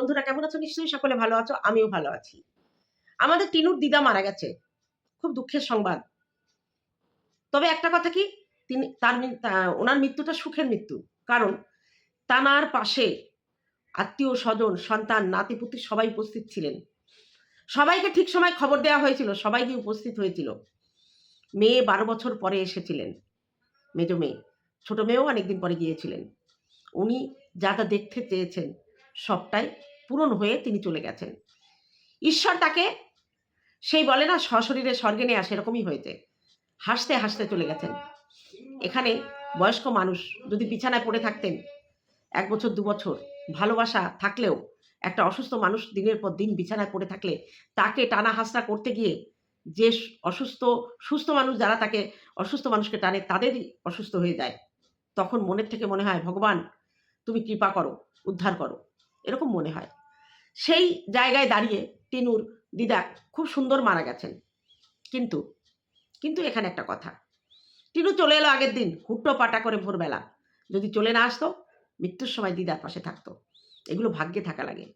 বন্ধুরা কেমন আছো? নিশ্চয়ই সকলে ভালো আছো, আমিও ভালো আছি। আমাদের টিনুর দিদা মারা গেছে। খুব দুঃখের সংবাদ। তবে একটা কথা কি? তিনি, তার ওনার মৃত্যুটা সুখের মৃত্যু। কারণ তানার পাশে আত্মীয় স্বজন, সন্তান নাতিপুতি সবাই উপস্থিত ছিলেন। সবাইকে ঠিক সময় খবর দেওয়া হয়েছিল, সবাই গিয়ে উপস্থিত হয়েছিল। মেয়ে বারো বছর পরে এসেছিলেন, মেজ মেয়ে। ছোট মেয়েও অনেকদিন পরে গিয়েছিলেন। উনি যা যা দেখতে চেয়েছেন, সবটাই পূরণ হয়ে তিনি চলে গেছেন। ঈশ্বর তাকে সেই বলে না, সশরীরে স্বর্গে নেয়া সেরকমই হয়েছে। হাসতে হাসতে চলে গেছেন। এখানে বয়স্ক মানুষ যদি বিছানায় পড়ে থাকতেন, এক বছর, দু বছর, ভালোবাসা থাকলেও, একটা অসুস্থ মানুষ দিনের পর দিন বিছানায় পড়ে থাকলে, তাকে টানা হাসরা করতে গিয়ে, যে অসুস্থ, সুস্থ মানুষ যারা তাকে অসুস্থ মানুষকে টানে, তাদেরই অসুস্থ হয়ে যায়। তখন মনের থেকে মনে হয়, ভগবান, তুমি কৃপা করো, উদ্ধার করো। এরকম মনে হয়। সেই জায়গায় দাঁড়িয়ে টিনুর দিদা খুব সুন্দর মারা গেছেন। কিন্তু কিন্তু এখানে একটা কথা। টিনু চলে এলো আগের দিন, হুট্টো পাটা করে ভোরবেলা। যদি চলে না আসতো, মৃত্যুর সময় দিদার পাশে থাকতো। এগুলো ভাগ্যে থাকা লাগে।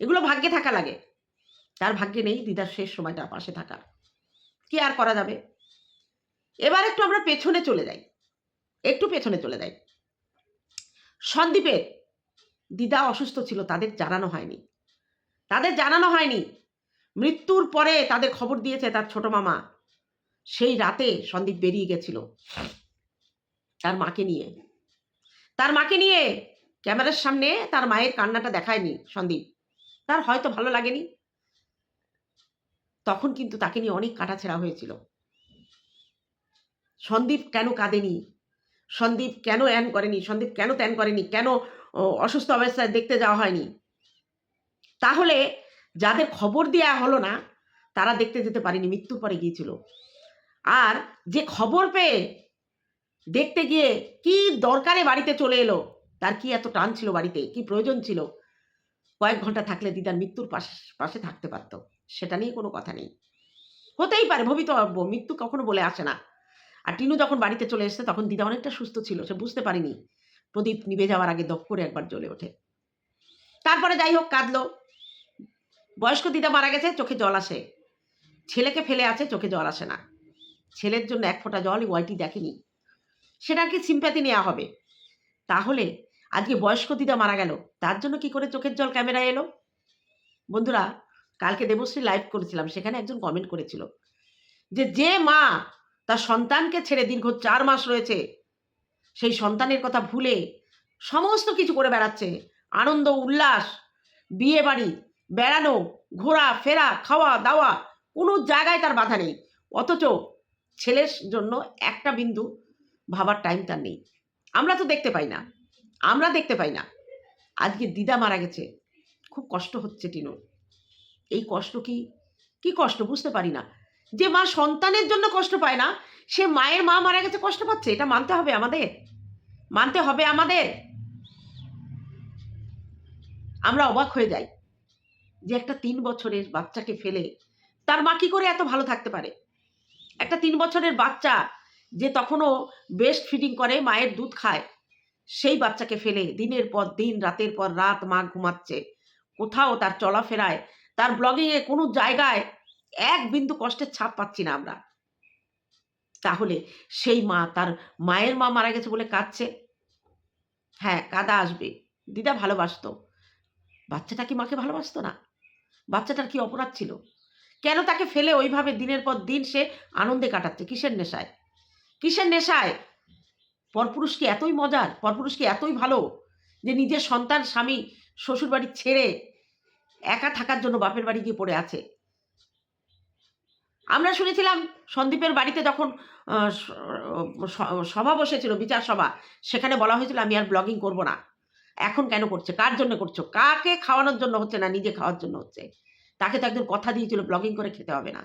এগুলো ভাগ্যে থাকা লাগে। তার ভাগ্যে নেই দিদার শেষ সময়টা পাশে থাকা কি আর করা যাবে? এবার একটু আমরা পেছনে চলে যাই। একটু পেছনে চলে যাই। সন্দীপের দিদা অসুস্থ ছিল, তাদের জানানো হয়নি। তাদের জানানো হয়নি। মৃত্যুর পরে তাদের খবর দিয়েছে তার ছোট মামা। সেই রাতে সন্দীপ বেরিয়ে গেছিল তার মাকে নিয়ে। তার মাকে নিয়ে ক্যামেরার সামনে তার মায়ের কান্নাটা দেখায়নি সন্দীপ। তার হয়তো ভালো লাগেনি। তখন কিন্তু তাকে নিয়ে অনেক কাটাছেড়া হয়েছিল। সন্দীপ কেন কাঁদেনি? সন্দীপ কেন অ্যান করেনি? সন্দীপ কেন ত্যান করেনি? কেন অসুস্থ অবস্থায় দেখতে যাওয়া হয়নি। তাহলে যাদের খবর দেওয়া হলো না, তারা দেখতে যেতে পারেনি, মৃত্যুর পরে গিয়েছিল। আর যে খবর পেয়ে দেখতে গিয়ে কি দরকারে বাড়িতে চলে এলো, তার কি এত টান ছিল বাড়িতে, কি প্রয়োজন ছিল? কয়েক ঘণ্টা থাকলে দিদার মৃত্যুর পাশে পাশে থাকতে পারতো, সেটা নিয়ে কোনো কথা নেই। হতেই পারে ভবিতব্য মৃত্যু কখনো বলে আসে না। আর টিনু যখন বাড়িতে চলে এসেছে, তখন দিদা অনেকটা সুস্থ ছিল, সে বুঝতে পারেনি। প্রদীপ নিভে যাওয়ার আগে দপ করে একবার জ্বলে ওঠে। তারপরে যাই হোক, কাঁদলো। বয়স্ক দিদা মারা গেছে, চোখে জল আসে। ছেলেকে ফেলে আছে, চোখে জল আসে না। ছেলের জন্য এক ফোঁটা জল ওয়াইটি দেখেনি। সেটা কি সিম্প্যাথি নেওয়া হবে? তাহলে আজকে বয়স্ক দিদা মারা গেল, তার জন্য কি করে চোখের জল ক্যামেরায় এলো? বন্ধুরা, কালকে দেবশ্রী লাইভ করেছিলাম, সেখানে একজন কমেন্ট করেছিল যে যে মা, তার সন্তানকে ছেড়ে দীর্ঘ চার মাস রয়েছে সেই সন্তানের কথা ভুলে সমস্ত কিছু করে বেড়াচ্ছে। আনন্দ, উল্লাস, বিয়ে বাড়ি, বেড়ানো, ঘোরা, ফেরা, খাওয়া, দাওয়া, কোনো জায়গায় তার বাধা নেই। অথচ ছেলের জন্য একটা বিন্দু ভাবার টাইম তার নেই। আমরা তো দেখতে পাই না। আমরা দেখতে পাই না। আজকে দিদা মারা গেছে। খুব কষ্ট হচ্ছে টিনুর। এই কষ্ট কি? কি কষ্ট? বুঝতে পারি না। যে মা সন্তানের জন্য কষ্ট পায় না সে মায়ের মা মারা গেছে, কষ্ট পাচ্ছে, এটা মানতে হবে আমাদের। মানতে হবে আমাদের। আমরা অবাক হয়ে যাই যে একটা তিন বছরের বাচ্চাকে ফেলে তার মা কি করে এত ভালো থাকতে পারে? একটা তিন বছরের বাচ্চা যে তখনও বেস্ট ফিডিং করে, মায়ের দুধ খায়, সেই বাচ্চাকে ফেলে দিনের পর দিন, রাতের পর রাত মা ঘুমাচ্ছে। কোথাও তার চলাফেরায়, তার ব্লগিংয়ে কোনো জায়গায় এক বিন্দু কষ্টের ছাপ পাচ্ছি না আমরা। তাহলে সেই মা তার মায়ের মা মারা গেছে বলে কাঁদছে। হ্যাঁ কাদা আসবে। দিদা ভালোবাসতো। বাচ্চাটা কি মাকে ভালোবাসতো না? বাচ্চাটার কি অপরাধ ছিল? কেন তাকে ফেলে ওইভাবে দিনের পর দিন সে আনন্দে কাটাচ্ছে? কিসের নেশায়? কিসের নেশায়? পরপুরুষ কি এতই মজার? পরপুরুষ কি এতই ভালো যে নিজের সন্তান, স্বামী শ্বশুর বাড়ি ছেড়ে একা থাকার জন্য বাপের বাড়ি গিয়ে পড়ে আছে? আমরা শুনেছিলাম সন্দীপের বাড়িতে যখন সভা বসেছিল, বিচার সভা, সেখানে বলা হয়েছিল, আমি আর ব্লগিং করব না। এখন কেন করছে? কার জন্য করছ? কাকে খাওয়ানোর জন্য হচ্ছে না নিজে খাওয়ার জন্য হচ্ছে? তাকে তো একজন কথা দিয়েছিল ব্লগিং করে খেতে হবে না।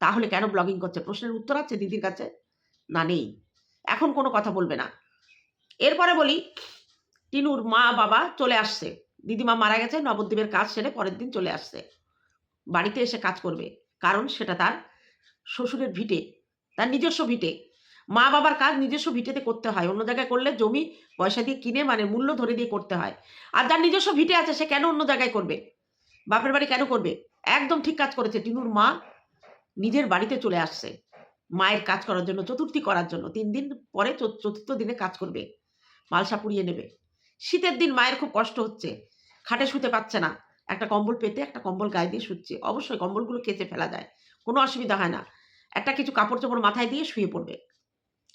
তাহলে কেন ব্লগিং করছে? প্রশ্নের উত্তর আছে দিদির কাছে? না, নেই। এখন কোনো কথা বলবে না। এরপরে বলি, টিনুর মা বাবা চলে আসছে। দিদিমা মারা গেছে, নবদ্বীপের কাজ সেরে পরের দিন চলে আসছে। বাড়িতে এসে কাজ করবে, কারণ সেটা তার শ্বশুরের ভিটে, তার নিজস্ব ভিটে। মা বাবার কাজ নিজস্ব ভিটেতে করতে হয়। অন্য জায়গায় করলে জমি পয়সা দিয়ে কিনে মানে মূল্য ধরে দিয়ে করতে হয়। আর যার নিজস্ব ভিটে আছে, সে কেন অন্য জায়গায় করবে? বাপের বাড়ি কেন করবে? একদম ঠিক কাজ করেছে। টিনুর মা নিজের বাড়িতে চলে আসছে। মায়ের কাজ করার জন্য, চতুর্থী করার জন্য। তিন দিন পরে চত- চতুর্থ দিনে কাজ করবে। মালসা পুড়িয়ে নেবে। শীতের দিন মায়ের খুব কষ্ট হচ্ছে। খাটে শুতে পাচ্ছে না। একটা কম্বল পেতে একটা কম্বল গায়ে দিয়ে শুচ্ছে। অবশ্যই কম্বলগুলো কেচে ফেলা যায়। কোনো অসুবিধা হয় না। একটা কিছু কাপড় চোপড় মাথায় দিয়ে শুয়ে পড়বে।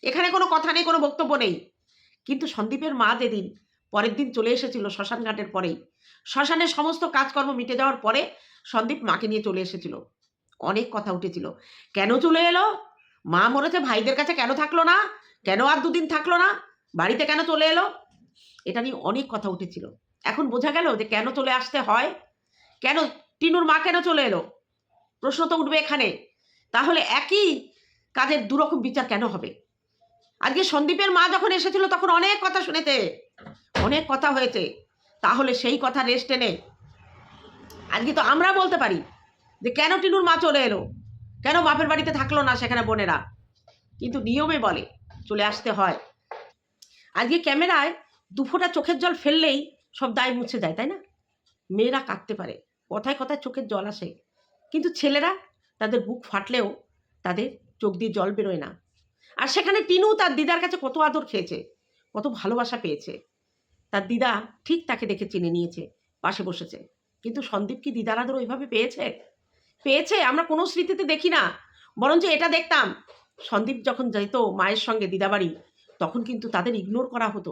এখানে কোনো কথা নেই, কোনো বক্তব্য নেই। কিন্তু সন্দীপের মা যেদিন পরের দিন চলে এসেছিল শ্মশান ঘাটের পরেই, শ্মশানের সমস্ত কাজকর্ম মিটে যাওয়ার পরে সন্দীপ মাকে নিয়ে চলে এসেছিল। অনেক কথা উঠেছিল। কেন চলে এলো? মা মরেছে, ভাইদের কাছে কেন থাকল না? কেন আর দুদিন থাকল না? বাড়িতে কেন চলে এলো? এটা নিয়ে অনেক কথা উঠেছিল। এখন বোঝা গেল যে কেন চলে আসতে হয়? কেন টিনুর মা কেন চলে এলো? প্রশ্ন তো উঠবে এখানে। তাহলে একই কাজের দুরকম বিচার কেন হবে? আজকে সন্দীপের মা যখন এসেছিল, তখন অনেক কথা শুনেছে অনেক কথা হয়েছে। তাহলে সেই কথা রেস্ট এনে আজকে তো আমরা বলতে পারি যে, কেন টিনুর মা চলে এলো? কেন বাপের বাড়িতে থাকল না সেখানে বোনেরা? কিন্তু নিয়মে বলে, চলে আসতে হয়। আজকে ক্যামেরায় দুফোটা চোখের জল ফেললেই সব দায় মুছে যায়, তাই না? মেয়েরা কাঁদতে পারে। কথায় কথায় চোখের জল আসে। কিন্তু ছেলেরা তাদের বুক ফাটলেও তাদের চোখ দিয়ে জল বেরোয় না। আর সেখানে টিনু তার দিদার কাছে কত আদর খেয়েছে, কত ভালোবাসা পেয়েছে। তার দিদা ঠিক তাকে দেখে চিনে নিয়েছে, পাশে বসেছে। কিন্তু সন্দীপ কি দিদার আদর ওইভাবে পেয়েছে? পেয়েছে, আমরা কোনো স্মৃতিতে দেখি না। বরঞ্চ এটা দেখতাম। সন্দীপ যখন যেত মায়ের সঙ্গে দিদাবাড়ি, তখন কিন্তু তাদের ইগনোর করা হতো।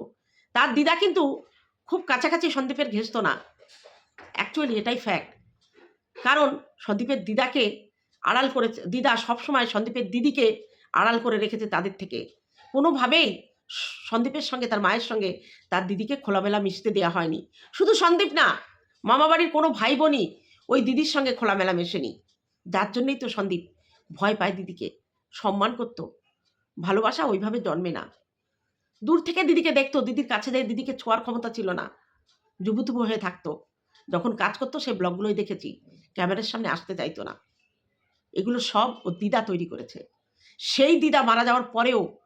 তার দিদা কিন্তু খুব কাছাকাছি সন্দীপের ঘেসতো না। অ্যাকচুয়ালি এটাই ফ্যাক্ট কারণ সন্দীপের দিদাকে আড়াল করেছে দিদা সবসময় সন্দীপের দিদিকে আড়াল করে রেখেছে তাদের থেকে। কোনোভাবেই সন্দীপের সঙ্গে, তার মায়ের সঙ্গে তার দিদিকে খোলামেলা মিশতে দেওয়া হয়নি। শুধু সন্দীপ না, মামাবাড়ির কোনো ভাই বোনই ওই দিদির সঙ্গে খোলামেলা মেশেনি। যার জন্যই তো সন্দীপ ভয় পায় দিদিকে, সম্মান করত। ভালোবাসা ওইভাবে জন্মে না। দূর থেকে দিদিকে দেখতো, দিদির কাছে যায় দিদিকে ছোঁয়ার ক্ষমতা ছিল না। জুবুতুবু হয়ে থাকতো। যখন কাজ করতো সেই ব্লগগুলোই দেখেছি। ক্যামেরার সামনে আসতে চাইতো না। এগুলো সব ও দিদা তৈরি করেছে। সেই দিদা মারা যাওয়ার পরেও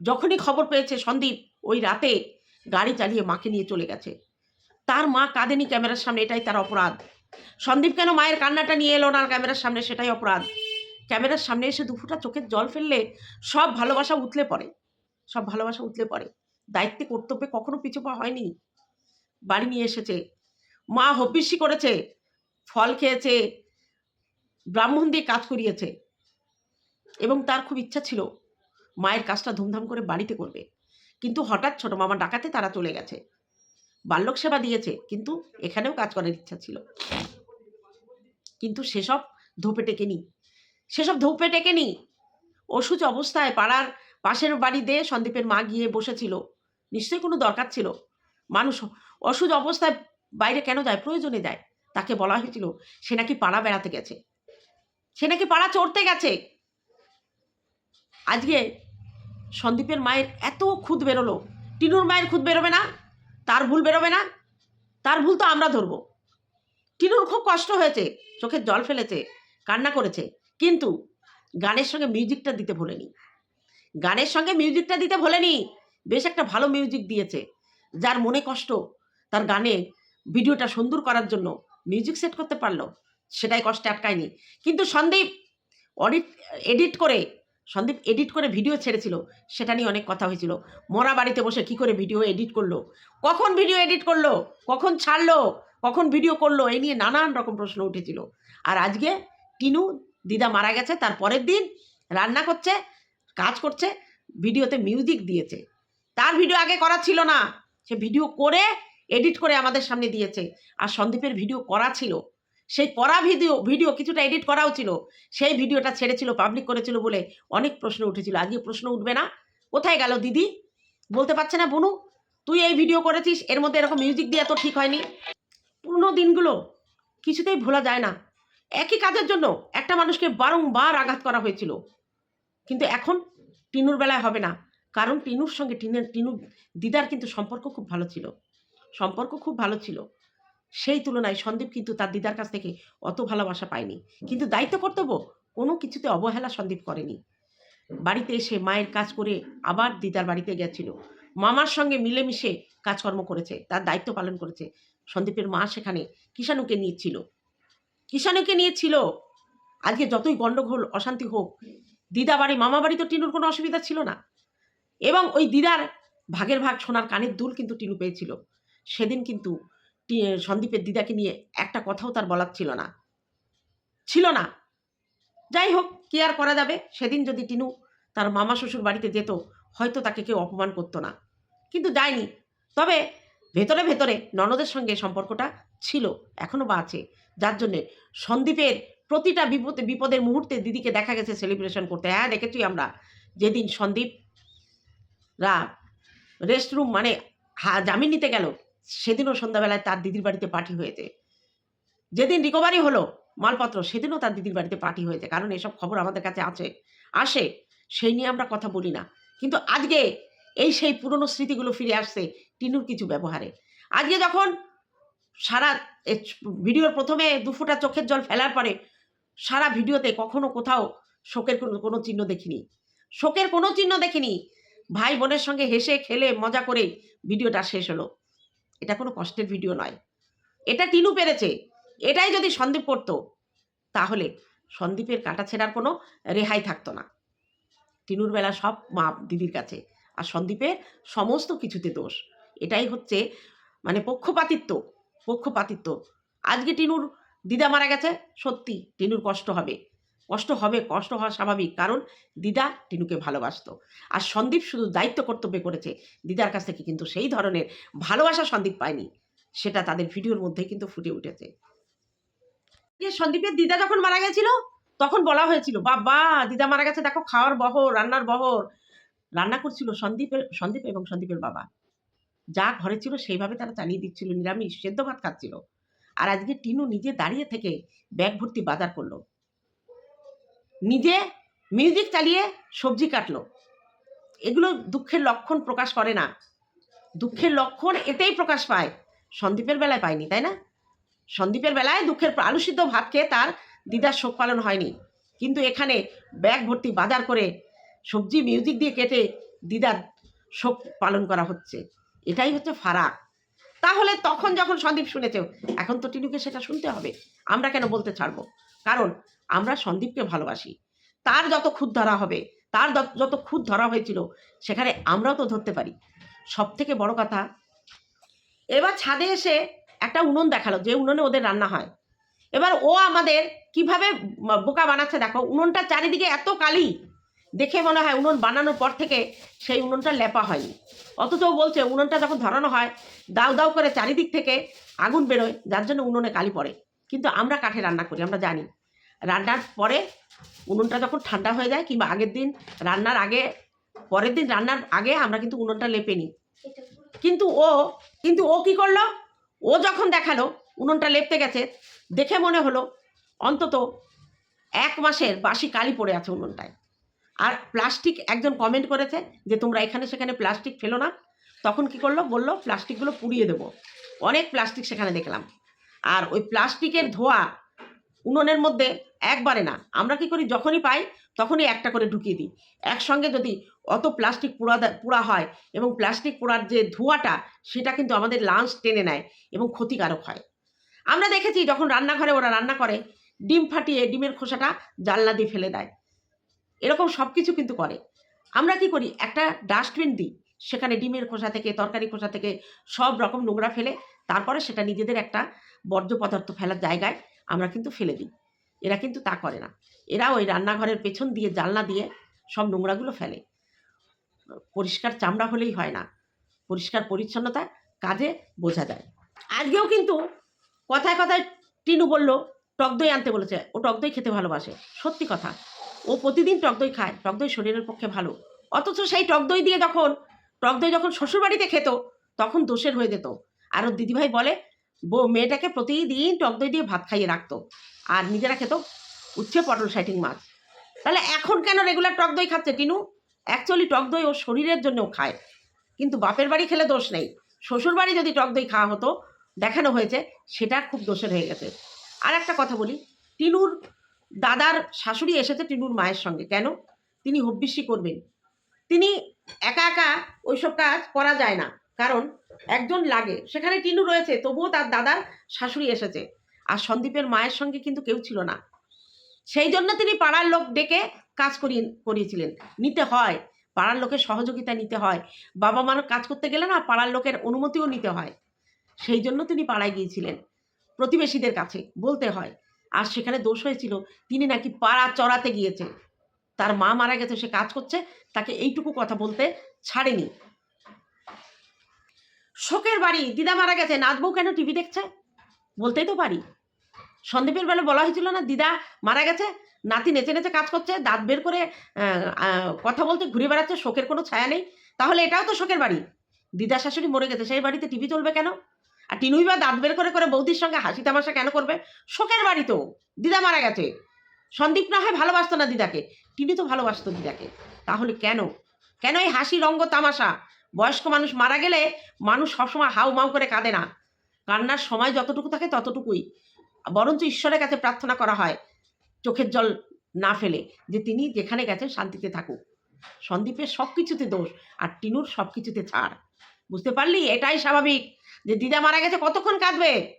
যখনই খবর পেয়েছে সন্দীপ, ওই রাতে গাড়ি চালিয়ে মাকে নিয়ে চলে গেছে। তার মা কাঁদেনি ক্যামেরার সামনে, এটাই তার অপরাধ। সন্দীপ কেন মায়ের কান্নাটা নিয়ে এলো না ক্যামেরার সামনে, সেটাই অপরাধ। ক্যামেরার সামনে এসে দুফুটা চোখের জল ফেললে সব ভালোবাসা উতলে পড়ে। সব ভালোবাসা উতলে পড়ে। দায়িত্বে কর্তব্যে কখনো পিছু পা হয়নি। বাড়ি নিয়ে এসেছে। মা হব্বিসি করেছে, ফল খেয়েছে ব্রাহ্মণ দিয়ে কাজ করিয়েছে। এবং তার খুব ইচ্ছা ছিল, মায়ের কাজটা ধুমধাম করে বাড়িতে করবে। কিন্তু হঠাৎ ছোট মামা ডাকাতে তারা চলে গেছে। বাল্যক সেবা দিয়েছে, কিন্তু এখানেও কাজ করার ইচ্ছা ছিল। কিন্তু সেসব ধোপে টেকেনি। সেসব ধোপে টেকেনি। অসুচ অবস্থায় পাড়ার পাশের বাড়িতে সন্দীপের মা গিয়ে বসেছিল। নিশ্চয়ই কোনো দরকার ছিল? মানুষ অসুচ অবস্থায় বাইরে কেন যায়? প্রয়োজনে যায়। তাকে বলা হয়েছিল, সে নাকি পাড়া বেড়াতে গেছে। সে নাকি পাড়া চড়তে গেছে। আজকে সন্দীপের মায়ের এত খুদ বেরোলো। টিনুর মায়ের খুদ বেরোবে না, তার ভুল বেরোবে না, তার ভুল তো আমরা ধরবো। টিনুর খুব কষ্ট হয়েছে চোখের জল ফেলেছে, কান্না করেছে, কিন্তু গানের সঙ্গে মিউজিকটা দিতে ভোলেনি। গানের সঙ্গে মিউজিকটা দিতে ভোলেনি, বেশ একটা ভালো মিউজিক দিয়েছে, যার মনে কষ্ট, তার গানে ভিডিওটা সুন্দর করার জন্য মিউজিক সেট করতে পারল। সেটাই কষ্টে আটকায়নি। কিন্তু সন্দীপ অডিট এডিট করে, সন্দীপ এডিট করে ভিডিও ছেড়েছিল, সেটা নিয়ে অনেক কথা হয়েছিল। মরা বাড়িতে বসে কি করে ভিডিও এডিট করল? কখন ভিডিও এডিট করল? কখন ছাড়লো? কখন ভিডিও করল? এই নিয়ে নানান রকম প্রশ্ন উঠেছিল। আর আজকে টিনু দিদা মারা গেছে, তার পরের দিন রান্না করছে, কাজ করছে ভিডিওতে মিউজিক দিয়েছে। তার ভিডিও আগে করা ছিল না। সে ভিডিও করে এডিট করে আমাদের সামনে দিয়েছে। আর সন্দীপের ভিডিও করা ছিল। সেই করা ভিডিও ভিডিও কিছুটা এডিট করাও ছিল। সেই ভিডিওটা ছেড়েছিল পাবলিক করেছিল বলে অনেক প্রশ্ন উঠেছিল। আজকে প্রশ্ন উঠবে না। কোথায় গেল দিদি? বলতে পারছে না বনু। তুই এই ভিডিও করেছিস, এর মধ্যে এরকম মিউজিক দিয়ে তো ঠিক হয়নি। পুরনো দিনগুলো কিছুতেই ভোলা যায় না। একই কাজের জন্য একটা মানুষকে বারংবার আঘাত করা হয়েছিল। কিন্তু এখন টিনুর বেলায় হবে না। কারণ টিনুর সঙ্গে টিনের, টিনুর দিদার কিন্তু সম্পর্ক খুব ভালো ছিল। সম্পর্ক খুব ভালো ছিল। সেই তুলনায় সন্দীপ কিন্তু তার দিদার কাছ থেকে অত ভালোবাসা পায়নি। কিন্তু দায়িত্ব কর্তব্য কোনো কিছুতে অবহেলা সন্দীপ করেনি। বাড়িতে এসে মায়ের কাজ করে আবার দিদার বাড়িতে গেছিল। মামার সঙ্গে মিলেমিশে কাজকর্ম করেছে তার দায়িত্ব পালন করেছে। সন্দীপের মা সেখানে কিষাণুকে নিয়েছিল। কিষাণুকে নিয়েছিল। আজকে যতই গণ্ডগোল অশান্তি হোক দিদা বাড়ি মামা বাড়ি তো টিনুর কোনো অসুবিধা ছিল না। এবং ওই দিদার ভাগের ভাগ সোনার কানের দুল কিন্তু টিনু পেয়েছিল। সেদিন কিন্তু সন্দীপের দিদাকে নিয়ে একটা কথাও তার বলার ছিল না। ছিল না। যাই হোক, কি আর করা যাবে? সেদিন যদি টিনু তার মামা শ্বশুর বাড়িতে যেত, হয়তো তাকে কেউ অপমান করতো না। কিন্তু যায়নি। তবে ভেতরে ভেতরে ননদের সঙ্গে সম্পর্কটা ছিল এখনও বা আছে। যার জন্যে সন্দীপের প্রতিটা বিপদে, বিপদের মুহূর্তে দিদিকে দেখা গেছে সেলিব্রেশন করতে। হ্যাঁ দেখেছি আমরা। যেদিন সন্দীপ রা রেস্টরুম মানে হা, জামিন নিতে গেল সেদিনও সন্ধ্যাবেলায় তার দিদির বাড়িতে পার্টি হয়েছে যেদিন রিকভারি হলো মালপত্র, সেদিনও তার দিদির বাড়িতে পার্টি হয়েছে কারণ এসব খবর আমাদের কাছে আছে, আসে, সেই নিয়ে আমরা কথা বলি না। কিন্তু আজকে এই সেই পুরনো স্মৃতিগুলো ফিরে আসছে টিনুর কিছু ব্যবহারে। আজকে যখন সারা ভিডিওর প্রথমে দুফোটা চোখের জল ফেলার পরে সারা ভিডিওতে কখনো কোথাও শোকের কোনো চিহ্ন দেখিনি। শোকের কোনো চিহ্ন দেখিনি। ভাই বোনের সঙ্গে হেসে, খেলে, মজা করে ভিডিওটা শেষ হলো। এটা কোনো কষ্টের ভিডিও নয়। এটা টিনু পেরেছে। এটাই যদি সন্দীপ করতো, তাহলে সন্দীপের কাটা ছেঁড়ার কোনো রেহাই থাকতো না। টিনুর বেলা সব মা দিদির কাছে। আর সন্দীপের সমস্ত কিছুতে দোষ। এটাই হচ্ছে মানে পক্ষপাতিত্ব পক্ষপাতিত্ব। আজকে টিনুর দিদা মারা গেছে, সত্যি টিনুর কষ্ট হবে। কষ্ট হবে, কষ্ট হওয়া স্বাভাবিক। কারণ দিদা টিনুকে ভালোবাসতো। আর সন্দীপ শুধু দায়িত্ব কর্তব্য করেছে। দিদার কাছ থেকে কিন্তু সেই ধরনের ভালোবাসা সন্দীপ পায়নি। সেটা তাদের ভিডিওর মধ্যেই কিন্তু ফুটে উঠেছে। সন্দীপের দিদা যখন মারা গেছিল, তখন বলা হয়েছিল, বাবা, দিদা মারা গেছে, দেখো খাওয়ার বহর, রান্নার বহর। রান্না করছিল সন্দীপের, সন্দীপ এবং সন্দীপের বাবা। যা ঘরে ছিল সেইভাবে তারা চালিয়ে দিচ্ছিল, নিরামিষ, সেদ্ধ ভাত খাচ্ছিল। আর আজকে টিনু নিজে দাঁড়িয়ে থেকে ব্যাগ ভর্তি বাজার করল। নিজে মিউজিক চালিয়ে সবজি কাটলো। এগুলো দুঃখের লক্ষণ প্রকাশ করে না। দুঃখের লক্ষণ এতেই প্রকাশ পায়। সন্দীপের বেলায় পায়নি তাই না? সন্দীপের বেলায় দুঃখের আলু সিদ্ধ ভাত খেয়ে তার দিদার শোক পালন হয়নি। কিন্তু এখানে ব্যাগ ভর্তি বাজার করে সবজি মিউজিক দিয়ে কেটে দিদার শোক পালন করা হচ্ছে। এটাই হচ্ছে ফারাক। তাহলে তখন যখন সন্দীপ শুনেছে, এখন তো টিনুকে সেটা শুনতে হবে। আমরা কেন বলতে ছাড়বো? কারণ আমরা সন্দীপকে ভালোবাসি। তার যত খুদ ধরা হবে, তার যত- খুদ ধরা হয়েছিল, সেখানে আমরাও তো ধরতে পারি। সব থেকে বড় কথা, এবার ছাদে এসে একটা উনুন দেখাল, যে উনুনে ওদের রান্না হয়। এবার ও আমাদের কীভাবে বোকা বানাচ্ছে দেখো, উনুনটা চারিদিকে এত কালি, দেখে মনে হয় উনুন বানানোর পর থেকে সেই উনুনটা লেপা হয়নি। অথচ বলছে, উনুনটা যখন ধরানো হয়, দাউ দাউ করে চারিদিক থেকে আগুন বেরোয়, যার জন্য উনুনে কালি পড়ে। কিন্তু আমরা কাঠে রান্না করি, আমরা জানি। রান্নার পরে উনুনটা যখন ঠান্ডা হয়ে যায় কিংবা আগের দিন রান্নার আগে, পরের দিন রান্নার আগে আমরা কিন্তু উনুনটা লেপে নিই। কিন্তু ও কিন্তু ও কি করল? ও যখন দেখাল উনুনটা লেপতে গেছে, দেখে মনে হলো অন্তত এক মাসের বাসি কালি পড়ে আছে উনুনটায়। আর প্লাস্টিক একজন কমেন্ট করেছে যে, তোমরা এখানে সেখানে প্লাস্টিক ফেলো না। তখন কি করল? বলল, প্লাস্টিকগুলো পুড়িয়ে দেবো। অনেক প্লাস্টিক সেখানে দেখলাম। আর ওই প্লাস্টিকের ধোয়া উনুনের মধ্যে একবারে না। আমরা কি করি? যখনই পাই, তখনই একটা করে ঢুকিয়ে দিই। একসঙ্গে যদি অত প্লাস্টিক পোড়া পোড়া হয় এবং প্লাস্টিক পোড়ার যে ধোঁয়াটা, সেটা কিন্তু আমাদের লাঞ্চ টেনে নেয় এবং ক্ষতিকারক হয়। আমরা দেখেছি যখন রান্নাঘরে ওরা রান্না করে, ডিম ফাটিয়ে ডিমের খোসাটা জানলা দিয়ে ফেলে দেয়। এরকম সব কিছু কিন্তু করে। আমরা কি করি? একটা ডাস্টবিন দিই। সেখানে ডিমের খোসা থেকে তরকারি খোসা থেকে সব রকম নোংরা ফেলে তারপরে সেটা নিজেদের একটা বর্জ্য পদার্থ ফেলার জায়গায় আমরা কিন্তু ফেলে দিই। এরা কিন্তু তা করে না। এরা ওই রান্নাঘরের পেছন দিয়ে জানলা দিয়ে সব নোংরাগুলো ফেলে। পরিষ্কার চামড়া হলেই হয় না। পরিষ্কার পরিচ্ছন্নতা কাজে বোঝা যায়। আজকেও কিন্তু কথায় কথায় টিনু বলল, টক দই আনতে বলেছে। ও টক দই খেতে ভালোবাসে। সত্যি কথা। ও প্রতিদিন টক দই খায়। টক দই শরীরের পক্ষে ভালো। অথচ সেই টক দই দিয়ে যখন, টক দই যখন শ্বশুরবাড়িতে খেত, তখন দোষের হয়ে যেত। আর ওর দিদিভাই বলে, বউ, মেয়েটাকে প্রতিদিন টক দই দিয়ে ভাত খাইয়ে রাখতো আর নিজেরা খেত উচ্ছে পটল সাইটিং মাছ। তাহলে এখন কেন রেগুলার টক দই খাচ্ছে টিনু? অ্যাকচুয়ালি টক দই ওর শরীরের জন্যও খায়। কিন্তু বাপের বাড়ি খেলে দোষ নেই। শ্বশুর বাড়ি যদি টক দই খাওয়া হতো, দেখানো হয়েছে সেটা খুব দোষের হয়ে গেছে। আর একটা কথা বলি, টিনুর দাদার শাশুড়ি এসেছে টিনুর মায়ের সঙ্গে। কেন? তিনি হব্বিসি করবেন। তিনি একা একা ওইসব কাজ করা যায় না। কারণ একজন লাগে, সেখানে টিনু রয়েছে, তবুও তার দাদার শাশুড়ি এসেছে। আর সন্দীপের মায়ের সঙ্গে কিন্তু কেউ ছিল না। সেই জন্য তিনি পাড়ার লোক ডেকে কাজ করিয়ে করিয়েছিলেন। নিতে হয়। পাড়ার লোকের সহযোগিতা নিতে হয়। বাবা মার কাজ করতে গেলে না পাড়ার লোকের অনুমতিও নিতে হয়। সেই জন্য তিনি পাড়ায় গিয়েছিলেন প্রতিবেশীদের কাছে, বলতে হয়। আর সেখানে দোষ হয়েছিল, তিনি নাকি পাড়া চড়াতে গিয়েছে তার মা মারা গেছে, সে কাজ করছে, তাকে এইটুকু কথা বলতে ছাড়েনি। শোকের বাড়ি। দিদা মারা গেছে। নাচবউ কেন টিভি দেখছে? বলতেই তো পারি। সন্দীপের বেলা বলা হয়েছিল না, দিদা মারা গেছে, নাতি নেচে নেচে কাজ করছে, দাঁত বের করে কথা বলতে ঘুরে বেড়াচ্ছে, শোকের কোনো ছায়া নেই। তাহলে এটাও তো শোকের বাড়ি। দিদা শাশুড়ি মরে গেছে, সেই বাড়িতে টিভি চলবে কেন? আর টিনুই বা দাঁত বের করে করে বৌদির সঙ্গে হাসি তামাশা কেন করবে? শোকের বাড়ি তো। দিদা মারা গেছে। সন্দীপ না হয় ভালোবাসতো না দিদাকে। টিনি তো ভালোবাসতো দিদাকে। তাহলে কেন? কেন এই হাসি, রঙ্গ, তামাশা? বয়স্ক মানুষ মারা গেলে মানুষ সবসময় হাউ মাউ করে কাঁদে না। কান্নার সময় যতটুকু থাকে ততটুকুই। বরঞ্চ ঈশ্বরের কাছে প্রার্থনা করা হয়, চোখের জল না ফেলে, যে তিনি যেখানে গেছেন শান্তিতে থাকুক। সন্দীপের সব কিছুতে দোষ, আর টিনুর সব কিছুতে ছাড়। বুঝতে পারলি? এটাই স্বাভাবিক, যে দিদা মারা গেছে কতক্ষণ কাঁদবে?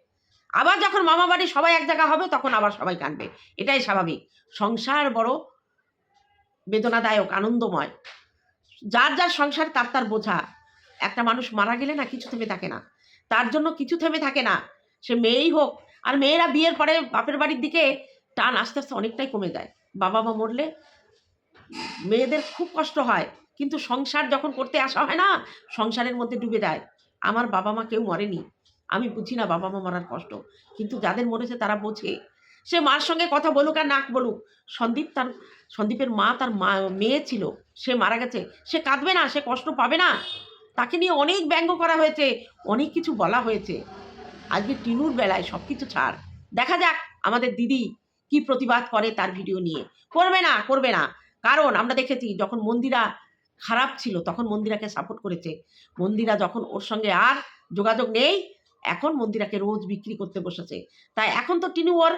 আবার যখন মামা বাড়ি সবাই এক জায়গা হবে, তখন আবার সবাই কাঁদবে। এটাই স্বাভাবিক। সংসার বড় বেদনাদায়ক, আনন্দময়। যার যার সংসার, তার তার বোঝা। একটা মানুষ মারা গেলে না কিছু থেমে থাকে না। তার জন্য কিছু থেমে থাকে না। সে মেয়েই হোক। আর মেয়েরা বিয়ের পরে বাপের বাড়ির দিকে টান আস্তে আস্তে অনেকটাই কমে যায়। বাবা মা মরলে মেয়েদের খুব কষ্ট হয়। কিন্তু সংসার যখন করতে আসা হয় না, সংসারের মধ্যে ডুবে যায়। আমার বাবা মা কেউ মরেনি। আমি বুঝি না বাবা মা মরার কষ্ট। কিন্তু যাদের মরেছে তারা বোঝে। সে মার সঙ্গে কথা বলুক আর নাক বলুক। সন্দীপ তার, সন্দীপের মা তার মা, মেয়ে ছিল। সে মারা গেছে। সে কাঁদবে না, সে কষ্ট পাবে না। তাকে নিয়ে অনেক ব্যঙ্গ করা হয়েছে, অনেক কিছু বলা হয়েছে। আজকে টিনুর বেলায় সব কিছু ছাড়। দেখা যাক আমাদের দিদি কি প্রতিবাদ করে তার ভিডিও নিয়ে। করবে না করবে না। কারণ আমরা দেখেছি যখন মন্দিরা খারাপ ছিল, তখন মন্দিরাকে সাপোর্ট করেছে। মন্দিরা যখন ওর সঙ্গে আর যোগাযোগ নেই, এখন মন্দিরাকে রোজ বিক্রি করতে বসেছে। তাই এখন তো টিনু ওর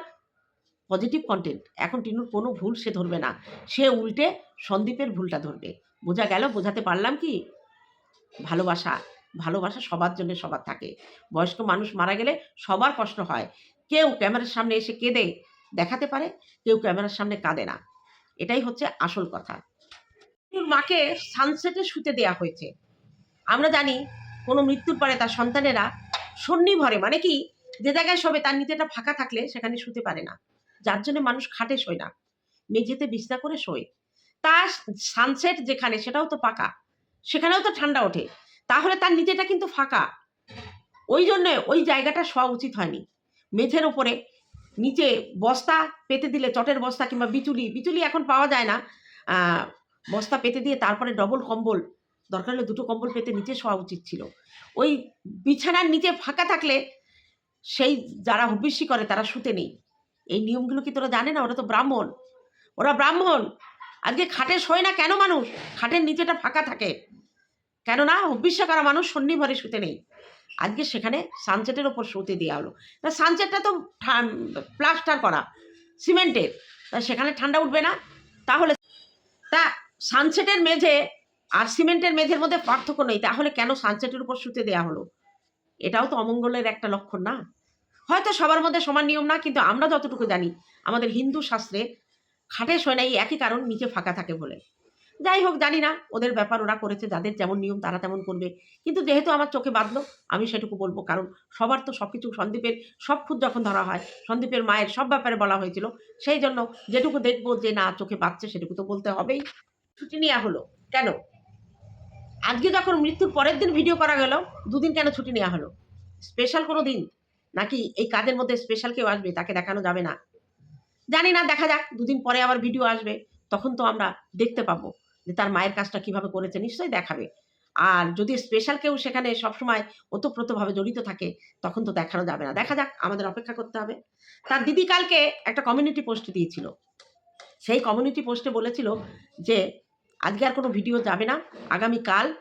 পজিটিভ কন্টেন্ট এখন টিনুর কোনো ভুল সে ধরবে না। সে উল্টে সন্দীপের ভুলটা ধরবে। বোঝা গেল? বোঝাতে পারলাম কি? ভালোবাসা। ভালোবাসা সবার জন্য সবার থাকে। বয়স্ক মানুষ মারা গেলে সবার কষ্ট হয়। কেউ ক্যামেরার সামনে এসে কেঁদে দেখাতে পারে, কেউ ক্যামেরার সামনে কাঁদে না। এটাই হচ্ছে আসল কথা। টিনুর মাকে সানসেটে শুতে দেয়া হয়েছে। আমরা জানি, কোনো মৃত্যুর পরে তার সন্তানেরা সন্নি ভরে মানে কি? যে জায়গায় সবে তার নিচেটা ফাঁকা থাকলে সেখানে শুতে পারে না। যার জন্য মানুষ খাটে শোয় না। মেঝেতে বিছনা করে শোয়। তার সানসেট যেখানে, সেটাও তো পাকা। সেখানেও তো ঠান্ডা ওঠে। তাহলে তার নিচেটা কিন্তু ফাঁকা। ওই জন্য ওই জায়গাটা শোয়া উচিত হয়নি। মেঝের ওপরে নিচে বস্তা পেতে দিলে, চটের বস্তা কিংবা বিচুলি বিচুলি এখন পাওয়া যায় না। বস্তা পেতে দিয়ে তারপরে ডবল কম্বল, দরকার হলে দুটো কম্বল পেতে নিচে শোয়া উচিত ছিল। ওই বিছানার নিচে ফাঁকা থাকলে সেই যারা হবিষ্যি করে তারা শুতে নেই। এই নিয়মগুলো কি তোরা জানে না? ওরা তো ব্রাহ্মণ। ওরা ব্রাহ্মণ। আজকে খাটে শোয় না কেন মানুষ? খাটের নিচেটা ফাঁকা থাকে। কেননা হবিষ্যা করা মানুষ সন্নিভরে শুতে নেই। আজকে সেখানে সানসেটের ওপর শুতে দেওয়া হলো। তা সানসেটটা তো প্লাস্টার করা সিমেন্টের তা সেখানে ঠান্ডা উঠবে না। তাহলে তা সানসেটের মেঝে আর সিমেন্টের মেঝের মধ্যে পার্থক্য নেই। তাহলে কেন সানসেটের উপর শুতে দেওয়া হলো? এটাও তো অমঙ্গলের একটা লক্ষণ না? হয়তো সবার মধ্যে সমান নিয়ম না, কিন্তু আমরা যতটুকু জানি, আমাদের হিন্দু শাস্ত্রে খাটে শোয় না এই একই কারণ, নিচে ফাঁকা থাকে বলে। যাই হোক, জানি না ওদের ব্যাপার, ওরা করেছে যাদের যেমন নিয়ম, তারা তেমন করবে। কিন্তু যেহেতু আমার চোখে বাঁধলো, আমি সেটুকু বলব। কারণ সবার তো সব কিছু সন্দীপের, সব খুদ যখন ধরা হয়, সন্দীপের মায়ের সব ব্যাপারে বলা হয়েছিল, সেই জন্য যেটুকু দেখব যে না, চোখে বাঁচছে সেটুকু তো বলতে হবেই। ছুটি নেওয়া হলো। কেন? আজকে যখন মৃত্যুর পরের দিন ভিডিও করা গেল, দুদিন কেন ছুটি নেওয়া হলো? স্পেশাল কোনো দিন? নাকি এই কাজের মধ্যে স্পেশাল কেউ আসবে? তাকে দেখানো যাবে না। জানি না, দেখা যাক। দুদিন পরে আবার ভিডিও আসবে। তখন তো আমরা দেখতে পাবো যে তার মায়ের কাজটা কীভাবে করেছে। নিশ্চয়ই দেখাবে। আর যদি স্পেশাল কেউ সেখানে সবসময় ওতপ্রোতভাবে জড়িত থাকে, তখন তো দেখানো যাবে না। দেখা যাক, আমাদের অপেক্ষা করতে হবে। তার দিদি কালকে একটা কমিউনিটি পোস্ট দিয়েছিল। সেই কমিউনিটি পোস্টে বলেছিল যে, আজকে আর কোনো ভিডিও যাবে না। আগামীকাল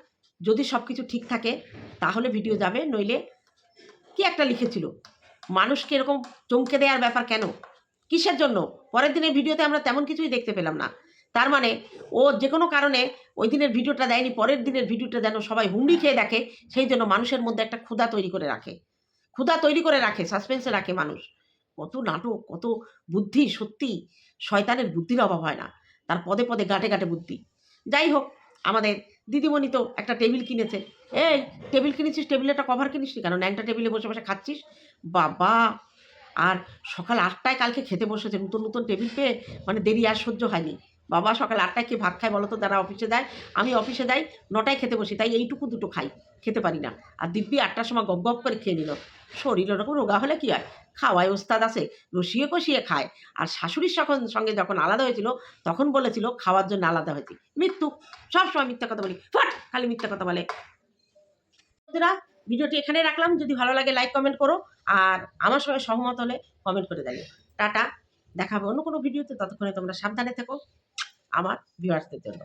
যদি সব কিছু ঠিক থাকে, তাহলে ভিডিও যাবে। নইলে কি একটা লিখেছিল? মানুষকে এরকম চমকে দেওয়ার ব্যাপার কেন? কিসের জন্য? পরের দিনের ভিডিওতে আমরা তেমন কিছুই দেখতে পেলাম না। তার মানে ও যে কোনো কারণে ওই দিনের ভিডিওটা দেয়নি, পরের দিনের ভিডিওটা যেন সবাই হুমড়ি খেয়ে দেখে, সেই জন্য মানুষের মধ্যে একটা ক্ষুধা তৈরি করে রাখে। ক্ষুধা তৈরি করে রাখে সাসপেন্সে রাখে মানুষ। কত নাটক, কত বুদ্ধি, সত্যি। শয়তানের বুদ্ধির অভাব হয় না। তার পদে পদে গাঁটে গাঁটে বুদ্ধি। যাই হোক, আমাদের দিদিমণি তো একটা টেবিল কিনেছে। এই, টেবিল কিনেছিস? টেবিলে একটা কভার কিনিস নি কারণ একটা টেবিলে বসে বসে খাচ্ছিস? বাবা! আর সকাল আটটায় কালকে খেতে বসেছে। নতুন নতুন টেবিল পেয়ে মানে দেরি আর সহ্য হয়নি। বাবা সকাল আটটায় কে ভাত খায় বলো তো অফিসে দেয় আমি অফিসে যাই, নটায় খেতে বসি, তাই এইটুকু দুটো খাই, খেতে পারি না। আর দিব্যি আটটার সময় গপ গপ করে খেয়ে নিল। শরীর ওরকম রোগা হলে কি হয়? খাওয়ায় ওস্তাদ আছে, রসিয়ে কষিয়ে খায়। আর শাশুড়ির যখন সঙ্গে যখন আলাদা হয়েছিল, তখন বলেছিল খাওয়ার জন্য আলাদা হয়েছে। মৃত্যু। সবসময় মিথ্যা কথা বলি। ফাট! খালি মিথ্যা কথা বলে। বন্ধুরা, ভিডিওটি এখানে রাখলাম। যদি ভালো লাগে লাইক কমেন্ট করো। আর আমার সঙ্গে সহমত হলে কমেন্ট করে দেবে টাটা। দেখাবো অন্য কোনো ভিডিওতে ততক্ষণে তোমরা সাবধানে থেকো আমার ভিউয়ার্সদের জন্য।